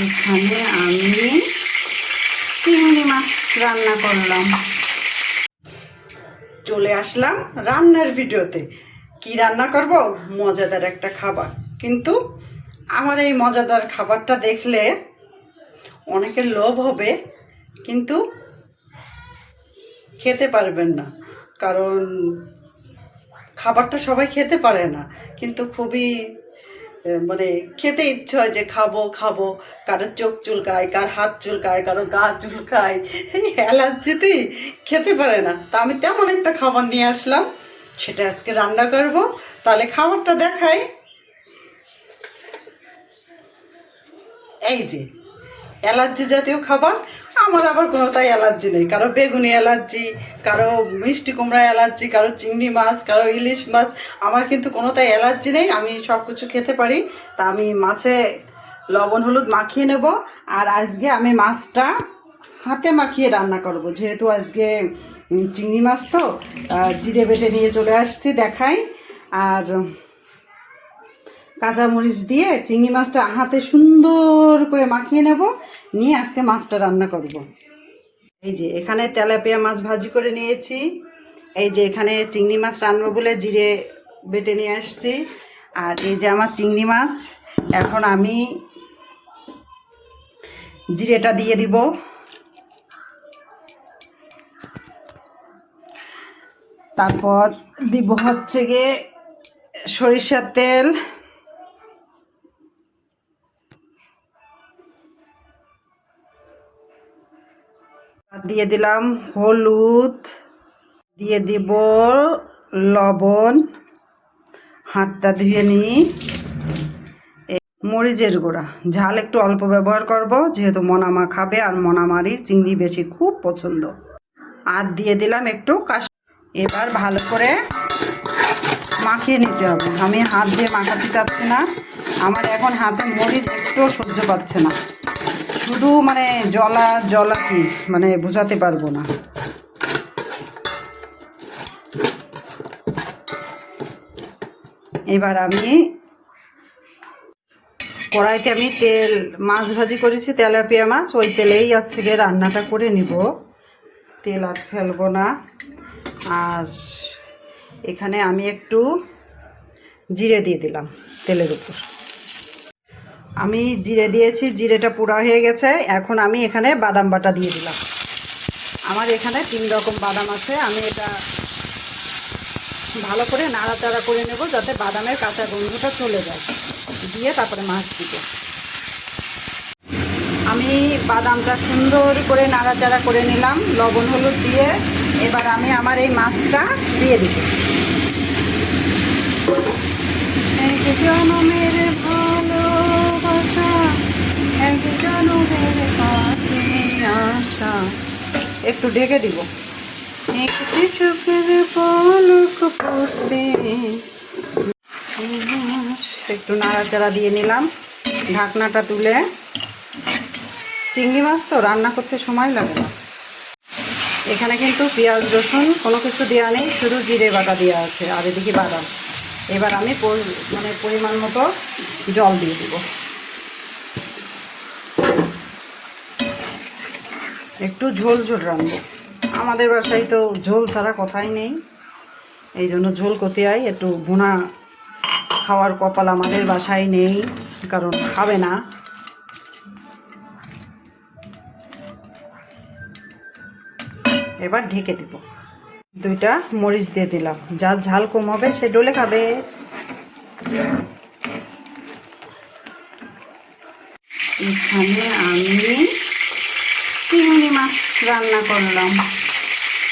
এখানে আমি চিংড়ি মাছ রান্না করলাম। চলে আসলাম রান্নার ভিডিওতে। কি রান্না করব? মজাদার একটা খাবার। কিন্তু আমার এই মজাদার খাবারটা দেখলে অনেকের লোভ হবে, কিন্তু খেতে পারবেন না। কারণ খাবারটা সবাই খেতে পারে না, কিন্তু খুবই মানে খেতে ইচ্ছে হয় যে খাব খাব। কারও চোখ চুলকায়, কার হাত চুলকায়, কারও গা চুলকায়। এই অ্যালার্জিতেই খেতে পারে না, তা আমি তেমন একটা খাবার নিয়ে আসলাম। সেটা আজকে রান্না করব। তাহলে খাবারটা দেখাই। এই যে অ্যালার্জি জাতীয় খাবার। আমার আবার কোনোটাই অ্যালার্জি নেই। কারও বেগুনি অ্যালার্জি, কারও মিষ্টি কুমড়া অ্যালার্জি, কারও চিংড়ি মাছ, কারও ইলিশ মাছ, আমার কিন্তু কোনোটাই অ্যালার্জি নেই। আমি সব কিছু খেতে পারি। তা আমি মাছে লবণ, হলুদ মাখিয়ে নেব। আর আজকে আমি মাছটা হাতে মাখিয়ে রান্না করব। যেহেতু আজকে চিংড়ি মাছ তো জিরে বেটে নিয়ে চলে আসছি দেখাই। আর কাঁচামরিচ দিয়ে চিংড়ি মাছটা হাতে সুন্দর করে মাখিয়ে নেব। নিয়ে আজকে মাছটা রান্না করব। এই যে এখানে তেলাপিয়া মাছ ভাজি করে নিয়েছি। এই যে এখানে চিংড়ি মাছ রান্না বলে জিরে বেটে নিয়ে আসছি। আর এই যে আমার চিংড়ি মাছ, এখন আমি জিরেটা দিয়ে দিব। তারপর দিব হচ্ছে গিয়ে সরিষার তেল। দিয়ে দিলাম হলুদ, দিয়ে দিব লবণ, হাতটা ধুয়ে নিই মরিচের গুঁড়া। ঝাল একটু অল্প ব্যবহার করব, যেহেতু মনামা খাবে আর মনামারির চিংড়ি বেশি খুব পছন্দ। আর দিয়ে দিলাম একটু কাশ। এবার ভালো করে মাখিয়ে নিতে হবে। আমি হাত দিয়ে মাখাতে চাচ্ছি না। আমার এখন হাতে মরিচ একটু সহ্য পাচ্ছে না। শুধু মানে জলা জলা কি? মানে বোঝাতে পারব না। এবার আমি কড়াইতে আমি তেল, মাছ ভাজি করেছি, তেলাপিয়া মাছ, ওই তেলেই আছে গিয়ে রান্নাটা করে নিব। তেল আর ফেলব না। আর এখানে আমি একটু জিরে দিয়ে দিলাম তেলের উপর। আমি জিরে দিয়েছি, জিরেটা পোড়া হয়ে গেছে। এখন আমি এখানে বাদাম বাটা দিয়ে দিলাম। আমার এখানে তিন রকম বাদাম আছে। আমি এটা ভালো করে নাড়াচাড়া করে নেব যাতে বাদামের কাঁচা গন্ধটা চলে যায়। দিয়ে তারপরে মাছ দিব। আমি বাদামটা সুন্দর করে নাড়াচাড়া করে নিলাম, লবণ হলুদ দিয়ে। এবার আমি আমার এই মাছটা দিয়ে দিব। এক একটু ঢেকে দিব। একটি চোখের পলক পড়তে। একটু নাড়াচাড়া দিয়ে নিলাম ঢাকনাটা তুলে। চিংড়ি মাছ তো রান্না করতে সময় লাগে না। এখানে কিন্তু পেঁয়াজ রসুন কোনো কিছু দেওয়া নেই শুধু জিরে বাটা দেওয়া আছে আর এদিকে বাদাম। এবার আমি মানে পরিমাণ মতো জল দিয়ে দিব। একটু ঝোল ঝোল রাখব আমাদের বাসায় তো ঝোল ছাড়া কথাই নেই। এই জন্য ঝোল করতে হয় একটু ভুনা খাওয়ার কপাল আমাদের বাসায় নেই, কারণ খাবে না। এবার ঢেকে দিব। দুইটা মরিচ দিয়ে দিলাম। যার ঝাল কম হবে, সে ডলে খাবে। এখানে আমি চিংড়ি মাছ রান্না করলাম।